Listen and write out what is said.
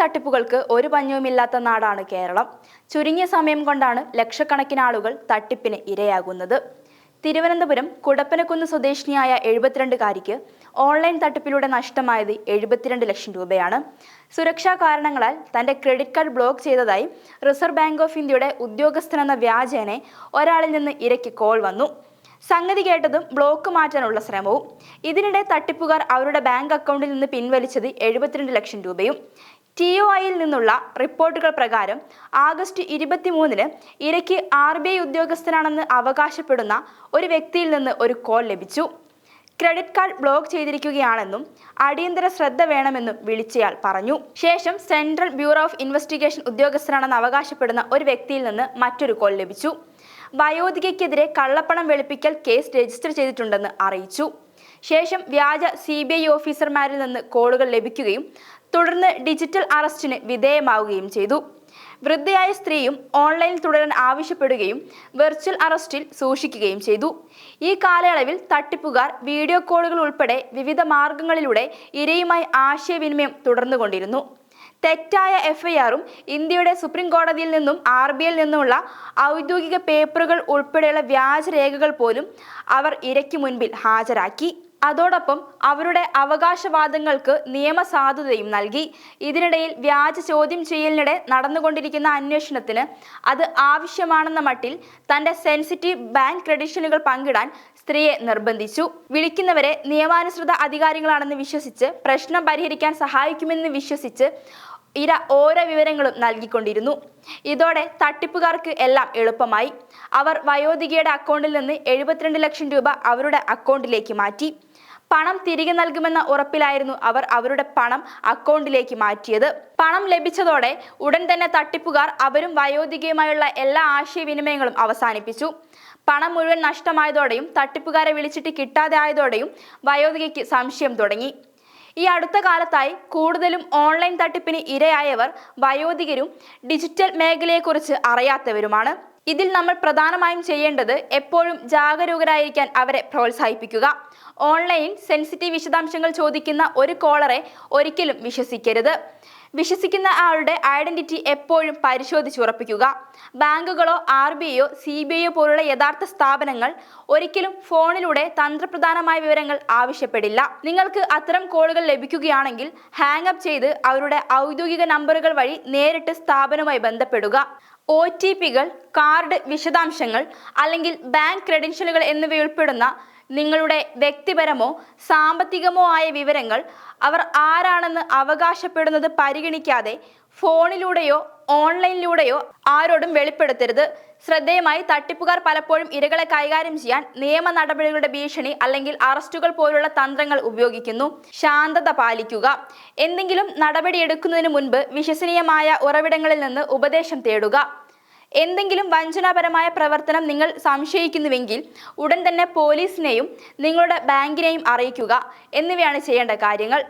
തട്ടിപ്പുകൾക്ക് ഒരു പഞ്ഞവുമില്ലാത്ത നാടാണ് കേരളം. ചുരുങ്ങിയ സമയം കൊണ്ടാണ് ലക്ഷക്കണക്കിന് ആളുകൾ തട്ടിപ്പിന് ഇരയാകുന്നത്. തിരുവനന്തപുരം കുടപ്പനക്കുന്ന് സ്വദേശിനിയായ എഴുപത്തിരണ്ടുകാരിക്ക് ഓൺലൈൻ തട്ടിപ്പിലൂടെ നഷ്ടമായത് എഴുപത്തിരണ്ട് ലക്ഷം രൂപയാണ്. സുരക്ഷാ കാരണങ്ങളാൽ തന്റെ ക്രെഡിറ്റ് കാർഡ് ബ്ലോക്ക് ചെയ്തതായി റിസർവ് ബാങ്ക് ഓഫ് ഇന്ത്യയുടെ ഉദ്യോഗസ്ഥനെന്ന വ്യാജേനെ ഒരാളിൽ നിന്ന് ഇരയ്ക്ക് കോൾ വന്നു. സംഗതി കേട്ടതും ബ്ലോക്ക് മാറ്റാനുള്ള ശ്രമവും. ഇതിനിടെ തട്ടിപ്പുകാർ അവരുടെ ബാങ്ക് അക്കൗണ്ടിൽ നിന്ന് പിൻവലിച്ചത് എഴുപത്തിരണ്ട് ലക്ഷം രൂപയും. ടി ഒ ഐയിൽ നിന്നുള്ള റിപ്പോർട്ടുകൾ പ്രകാരം ആഗസ്റ്റ് ഇരുപത്തിമൂന്നിന് ഇരയ്ക്ക് ആർ ബി ഐ ഉദ്യോഗസ്ഥനാണെന്ന് അവകാശപ്പെടുന്ന ഒരു വ്യക്തിയിൽ നിന്ന് ഒരു കോൾ ലഭിച്ചു. ക്രെഡിറ്റ് കാർഡ് ബ്ലോക്ക് ചെയ്തിരിക്കുകയാണെന്നും അടിയന്തര ശ്രദ്ധ വേണമെന്നും വിളിച്ചയാൾ പറഞ്ഞു. ശേഷം സെൻട്രൽ ബ്യൂറോ ഓഫ് ഇൻവെസ്റ്റിഗേഷൻ ഉദ്യോഗസ്ഥനാണെന്ന് അവകാശപ്പെടുന്ന ഒരു വ്യക്തിയിൽ നിന്ന് മറ്റൊരു കോൾ ലഭിച്ചു. വയോധികയ്ക്കെതിരെ കള്ളപ്പണം വെളുപ്പിക്കൽ കേസ് രജിസ്റ്റർ ചെയ്തിട്ടുണ്ടെന്ന് അറിയിച്ചു. ശേഷം വ്യാജ സി ബി ഐ ഓഫീസർമാരിൽ നിന്ന് കോളുകൾ ലഭിക്കുകയും തുടർന്ന് ഡിജിറ്റൽ അറസ്റ്റിന് വിധേയമാവുകയും ചെയ്തു. വൃദ്ധയായ സ്ത്രീയും ഓൺലൈൻ തുടരാൻ ആവശ്യപ്പെടുകയും വെർച്വൽ അറസ്റ്റിൽ സൂക്ഷിക്കുകയും ചെയ്തു. ഈ കാലയളവിൽ തട്ടിപ്പുകാർ വീഡിയോ കോളുകൾ ഉൾപ്പെടെ വിവിധ മാർഗങ്ങളിലൂടെ ഇരയുമായി ആശയവിനിമയം തുടർന്നുകൊണ്ടിരുന്നു. തെറ്റായ എഫ്ഐആറും ഇന്ത്യയുടെ സുപ്രീം കോടതിയിൽ നിന്നും ആർ ബി ഐയിൽ നിന്നുമുള്ള ഔദ്യോഗിക പേപ്പറുകൾ ഉൾപ്പെടെയുള്ള വ്യാജരേഖകൾ പോലും അവർ ഇരയ്ക്ക് മുൻപിൽ ഹാജരാക്കി. അതോടൊപ്പം അവരുടെ അവകാശവാദങ്ങൾക്ക് നിയമസാധുതയും നൽകി. ഇതിനിടയിൽ വ്യാജ ചോദ്യം ചെയ്യലിനിടെ നടന്നുകൊണ്ടിരിക്കുന്ന അന്വേഷണത്തിന് അത് ആവശ്യമാണെന്ന മട്ടിൽ തന്റെ സെൻസിറ്റീവ് ബാങ്ക് ക്രെഡിഷനുകൾ പങ്കിടാൻ സ്ത്രീയെ നിർബന്ധിച്ചു. വിളിക്കുന്നവരെ നിയമാനുസൃത അധികാരികളാണെന്ന് വിശ്വസിച്ച് പ്രശ്നം പരിഹരിക്കാൻ സഹായിക്കുമെന്ന് വിശ്വസിച്ച് ഇര ഓരോ വിവരങ്ങളും നൽകിക്കൊണ്ടിരുന്നു. ഇതോടെ തട്ടിപ്പുകാർക്ക് എല്ലാം എളുപ്പമായി. അവർ വയോധികയുടെ അക്കൗണ്ടിൽ നിന്ന് എഴുപത്തിരണ്ട് ലക്ഷം രൂപ അവരുടെ അക്കൗണ്ടിലേക്ക് മാറ്റി. പണം തിരികെ നൽകുമെന്ന ഉറപ്പിലായിരുന്നു അവർ അവരുടെ പണം അക്കൗണ്ടിലേക്ക് മാറ്റിയത്. പണം ലഭിച്ചതോടെ ഉടൻ തന്നെ തട്ടിപ്പുകാർ അവരും വയോധികയുമായുള്ള എല്ലാ ആശയവിനിമയങ്ങളും അവസാനിപ്പിച്ചു. പണം മുഴുവൻ നഷ്ടമായതോടെയും തട്ടിപ്പുകാരെ വിളിച്ചിട്ട് കിട്ടാതെ ആയതോടെയും വയോധികയ്ക്ക് സംശയം തുടങ്ങി. ഈ അടുത്ത കാലത്തായി കൂടുതലും ഓൺലൈൻ തട്ടിപ്പിന് ഇരയായവർ വയോധികരും ഡിജിറ്റൽ മേഖലയെക്കുറിച്ച് അറിയാത്തവരുമാണ്. ഇതിൽ നമ്മൾ പ്രധാനമായും ചെയ്യേണ്ടത് എപ്പോഴും ജാഗരൂകരായിരിക്കാൻ അവരെ പ്രോത്സാഹിപ്പിക്കുക. ഓൺലൈൻ സെൻസിറ്റീവ് വിശദാംശങ്ങൾ ചോദിക്കുന്ന ഒരു കോളറെ ഒരിക്കലും വിശ്വസിക്കരുത്. വിശ്വസിക്കുന്ന ആളുടെ ഐഡന്റിറ്റി എപ്പോഴും പരിശോധിച്ചുറപ്പിക്കുക ബാങ്കുകളോ ആർ ബി ഐയോ സി ബി ഐയോ പോലുള്ള യഥാർത്ഥ സ്ഥാപനങ്ങൾ ഒരിക്കലും ഫോണിലൂടെ തന്ത്രപ്രധാനമായ വിവരങ്ങൾ ആവശ്യപ്പെടില്ല. നിങ്ങൾക്ക് അത്തരം കോളുകൾ ലഭിക്കുകയാണെങ്കിൽ ഹാങ് അപ്പ് ചെയ്ത് അവരുടെ ഔദ്യോഗിക നമ്പറുകൾ വഴി നേരിട്ട് സ്ഥാപനവുമായി ബന്ധപ്പെടുക. ഒ ടി പികൾ കാർഡ് വിശദാംശങ്ങൾ അല്ലെങ്കിൽ ബാങ്ക് ക്രെഡൻഷ്യലുകൾ എന്നിവയുൾപ്പെടുന്ന നിങ്ങളുടെ വ്യക്തിപരമോ സാമ്പത്തികമോ ആയ വിവരങ്ങൾ അവർ ആരാണെന്ന് അവകാശപ്പെടുന്നത് പരിഗണിക്കാതെ ഫോണിലൂടെയോ ഓൺലൈനിലൂടെയോ ആരോടും വെളിപ്പെടുത്തരുത്. ശ്രദ്ധേയമായി തട്ടിപ്പുകാർ പലപ്പോഴും ഇരകളെ കൈകാര്യം ചെയ്യാൻ നിയമ നടപടികളുടെ ഭീഷണി അല്ലെങ്കിൽ അറസ്റ്റുകൾ പോലുള്ള തന്ത്രങ്ങൾ ഉപയോഗിക്കുന്നു. ശാന്തത പാലിക്കുക. എന്തെങ്കിലും നടപടിയെടുക്കുന്നതിന് മുൻപ് വിശ്വസനീയമായ ഉറവിടങ്ങളിൽ നിന്ന് ഉപദേശം തേടുക. എന്തെങ്കിലും വഞ്ചനാപരമായ പ്രവർത്തനം നിങ്ങൾ സംശയിക്കുന്നുവെങ്കിൽ ഉടൻ തന്നെ പോലീസിനെയും നിങ്ങളുടെ ബാങ്കിനെയും അറിയിക്കുക. എന്നിവയാണ് ചെയ്യേണ്ട കാര്യങ്ങൾ.